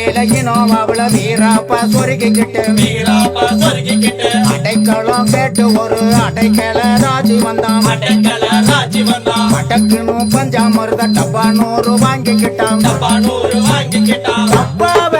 வேலையினோம் அவள வீராப்பா சொருகிக்கிட்டு. வீராப்பா சொருகிக்கிட்டு. அடைக்கலம் கேட்டு ஒரு அடைக்கல ராஜி வந்தான். அடைக்கல ராஜி வந்தான். அடக்குன்னு பஞ்சாமிருத டப்பா நூறு வாங்கிக்கிட்டான். டப்பா நூறு வாங்கிக்கிட்டான். டப்பாவை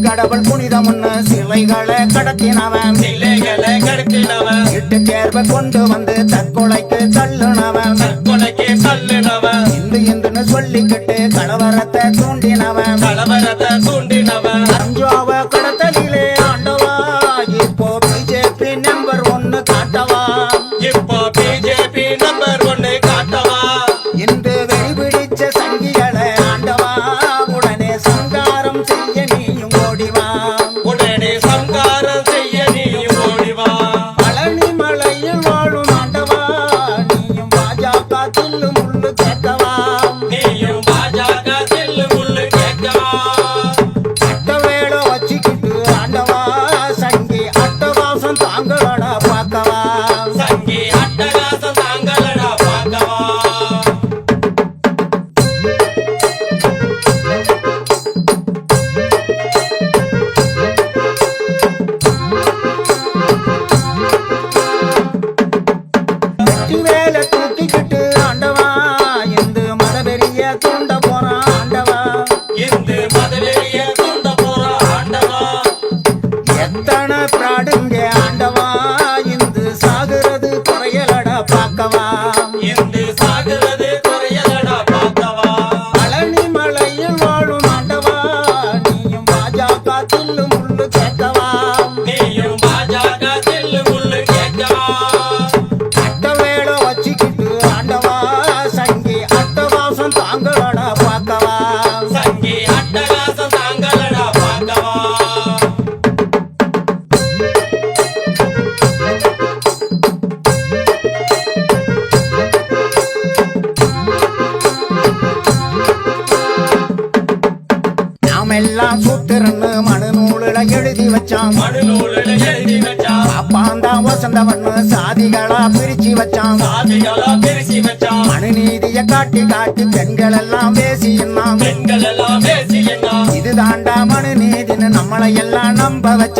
கடவுள் புனிதம் ஒண்ணு சிலைகளை கடத்தினவன். சிலைகளை கடத்தினவன். எட்டு தேர்வை கொண்டு வந்து தற்கொலைக்கு தள்ளுனவன். தற்கொலை வச்சான். பாப்பாந்தா வசந்தவன் சாதிகளா பிரிச்சு வச்சான். மனு நீதிய காட்டி காட்டி பெண்கள் எல்லாம் பேசி என்னாம். இதுதாண்டா மனு நீதினு நம்மளை எல்லாம் நம்ப வச்ச